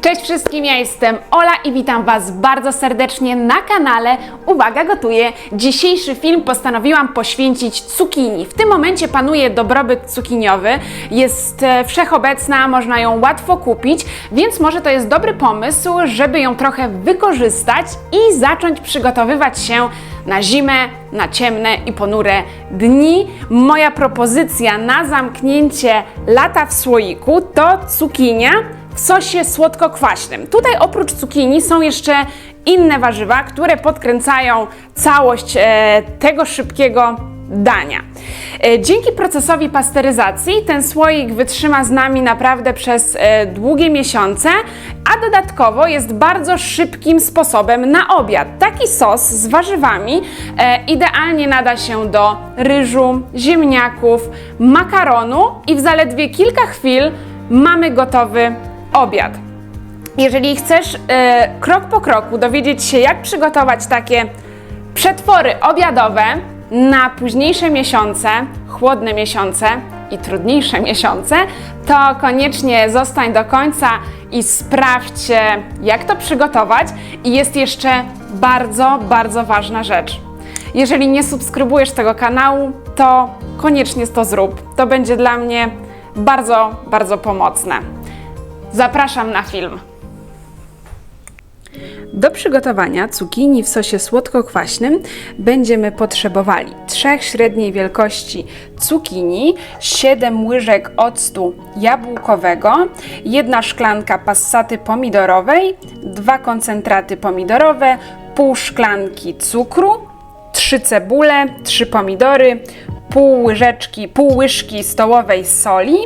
Cześć wszystkim, ja jestem Ola i witam Was bardzo serdecznie na kanale Uwaga Gotuję. Dzisiejszy film postanowiłam poświęcić cukinii. W tym momencie panuje dobrobyt cukiniowy, jest e, wszechobecna, można ją łatwo kupić, więc może to jest dobry pomysł, żeby ją trochę wykorzystać i zacząć przygotowywać się na zimę, na ciemne i ponure dni. Moja propozycja na zamknięcie lata w słoiku to cukinia w sosie słodko-kwaśnym. Tutaj oprócz cukinii są jeszcze inne warzywa, które podkręcają całość e, tego szybkiego dania. E, dzięki procesowi pasteryzacji ten słoik wytrzyma z nami naprawdę przez e, długie miesiące, a dodatkowo jest bardzo szybkim sposobem na obiad. Taki sos z warzywami idealnie nada się do ryżu, ziemniaków, makaronu i w zaledwie kilka chwil mamy gotowy obiad. Jeżeli chcesz e, krok po kroku dowiedzieć się, jak przygotować takie przetwory obiadowe na późniejsze miesiące, chłodne miesiące i trudniejsze miesiące, to koniecznie zostań do końca i sprawdź, jak to przygotować. I jest jeszcze bardzo, bardzo ważna rzecz. Jeżeli nie subskrybujesz tego kanału, to koniecznie to zrób. To będzie dla mnie bardzo, bardzo pomocne. Zapraszam na film. Do przygotowania cukinii w sosie słodko-kwaśnym będziemy potrzebowali trzech średniej wielkości cukinii, 7 łyżek octu jabłkowego, jedna szklanka passaty pomidorowej, dwa koncentraty pomidorowe, pół szklanki cukru, trzy cebule, trzy pomidory, pół łyżeczki, pół łyżki stołowej soli,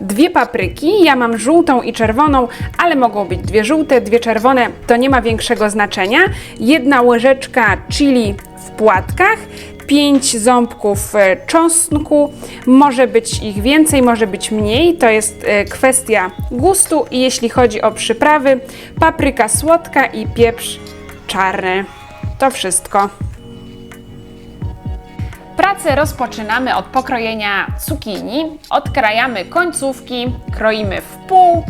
dwie papryki, ja mam żółtą i czerwoną, ale mogą być dwie żółte, dwie czerwone, to nie ma większego znaczenia, jedna łyżeczka chili w płatkach, 5 ząbków e, czosnku, może być ich więcej, może być mniej, to jest e, kwestia gustu i jeśli chodzi o przyprawy, papryka słodka i pieprz czarny. To wszystko. Pracę rozpoczynamy od pokrojenia cukinii. Odkrajamy końcówki, kroimy w pół,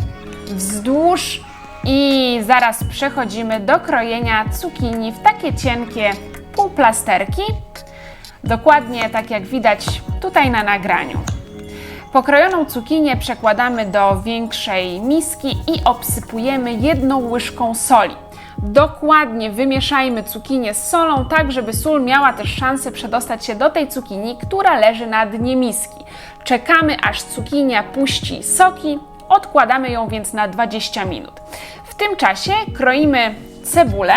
wzdłuż i zaraz przechodzimy do krojenia cukinii w takie cienkie półplasterki. Dokładnie tak jak widać tutaj na nagraniu. Pokrojoną cukinię przekładamy do większej miski i obsypujemy jedną łyżką soli. Dokładnie wymieszajmy cukinię z solą, tak żeby sól miała też szansę przedostać się do tej cukinii, która leży na dnie miski. Czekamy aż cukinia puści soki, odkładamy ją więc na 20 minut. W tym czasie kroimy cebulę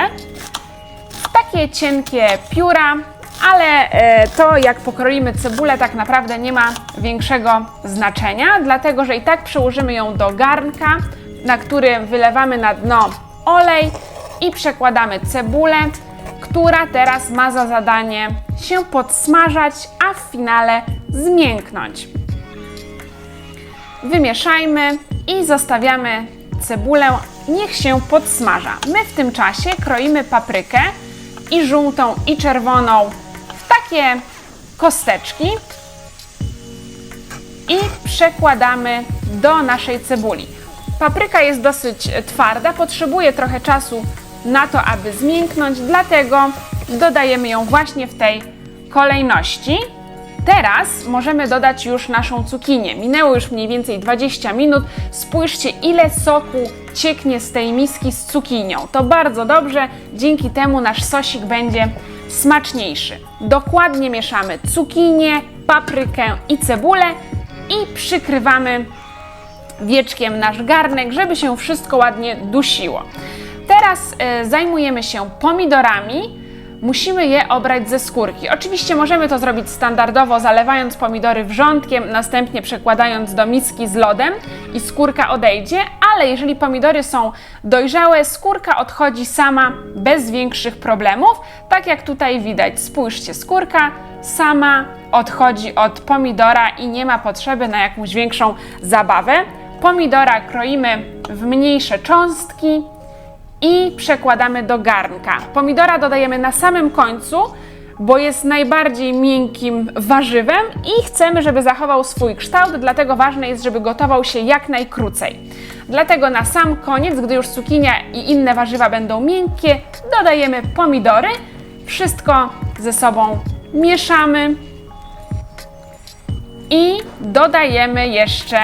w takie cienkie pióra, ale e, to jak pokroimy cebulę tak naprawdę nie ma większego znaczenia, dlatego że i tak przełożymy ją do garnka, na którym wylewamy na dno olej i przekładamy cebulę, która teraz ma za zadanie się podsmażać, a w finale zmięknąć. Wymieszajmy i zostawiamy cebulę, niech się podsmaża. My w tym czasie kroimy paprykę i żółtą i czerwoną w takie kosteczki i przekładamy do naszej cebuli. Papryka jest dosyć twarda, potrzebuje trochę czasu na to, aby zmięknąć, dlatego dodajemy ją właśnie w tej kolejności. Teraz możemy dodać już naszą cukinię. Minęło już mniej więcej 20 minut. Spójrzcie, ile soku cieknie z tej miski z cukinią. To bardzo dobrze, dzięki temu nasz sosik będzie smaczniejszy. Dokładnie mieszamy cukinię, paprykę i cebulę i przykrywamy wieczkiem nasz garnek, żeby się wszystko ładnie dusiło. Teraz e, zajmujemy się pomidorami. Musimy je obrać ze skórki. Oczywiście możemy to zrobić standardowo, zalewając pomidory wrzątkiem, następnie przekładając do miski z lodem i skórka odejdzie, ale jeżeli pomidory są dojrzałe, skórka odchodzi sama bez większych problemów. Tak jak tutaj widać, spójrzcie, skórka sama odchodzi od pomidora i nie ma potrzeby na jakąś większą zabawę. Pomidora kroimy w mniejsze cząstki i przekładamy do garnka. Pomidora dodajemy na samym końcu, bo jest najbardziej miękkim warzywem i chcemy, żeby zachował swój kształt, dlatego ważne jest, żeby gotował się jak najkrócej. Dlatego na sam koniec, gdy już cukinia i inne warzywa będą miękkie, dodajemy pomidory. Wszystko ze sobą mieszamy i dodajemy jeszcze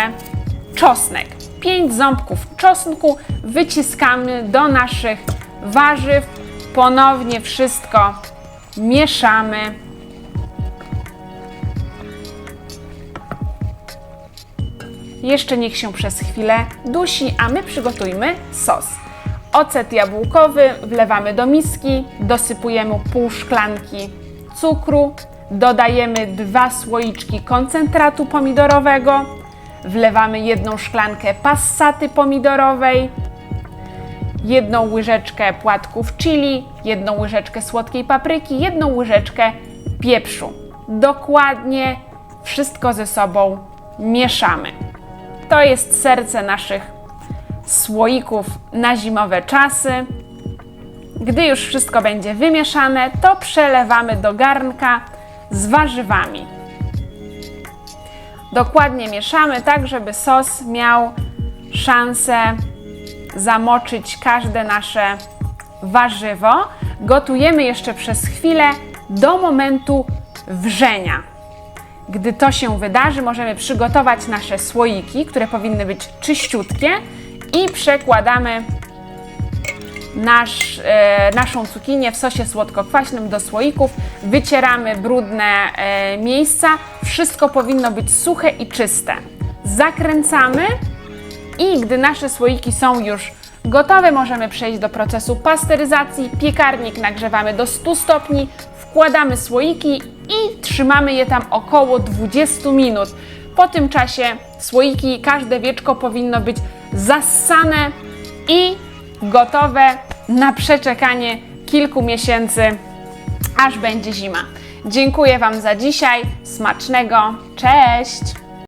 czosnek. 5 ząbków czosnku wyciskamy do naszych warzyw. Ponownie wszystko mieszamy. Jeszcze niech się przez chwilę dusi, a my przygotujmy sos. Ocet jabłkowy wlewamy do miski, dosypujemy pół szklanki cukru, dodajemy dwa słoiczki koncentratu pomidorowego, wlewamy jedną szklankę passaty pomidorowej, jedną łyżeczkę płatków chili, jedną łyżeczkę słodkiej papryki, jedną łyżeczkę pieprzu. Dokładnie wszystko ze sobą mieszamy. To jest serce naszych słoików na zimowe czasy. Gdy już wszystko będzie wymieszane, to przelewamy do garnka z warzywami. Dokładnie mieszamy tak, żeby sos miał szansę zamoczyć każde nasze warzywo. Gotujemy jeszcze przez chwilę do momentu wrzenia. Gdy to się wydarzy, możemy przygotować nasze słoiki, które powinny być czyściutkie i przekładamy nasz, e, naszą cukinię w sosie słodko-kwaśnym do słoików. Wycieramy brudne e, miejsca. Wszystko powinno być suche i czyste. Zakręcamy i gdy nasze słoiki są już gotowe, możemy przejść do procesu pasteryzacji. Piekarnik nagrzewamy do 100 stopni, wkładamy słoiki i trzymamy je tam około 20 minut. Po tym czasie słoiki, każde wieczko powinno być zassane i gotowe na przeczekanie kilku miesięcy, aż będzie zima. Dziękuję Wam za dzisiaj. Smacznego. Cześć!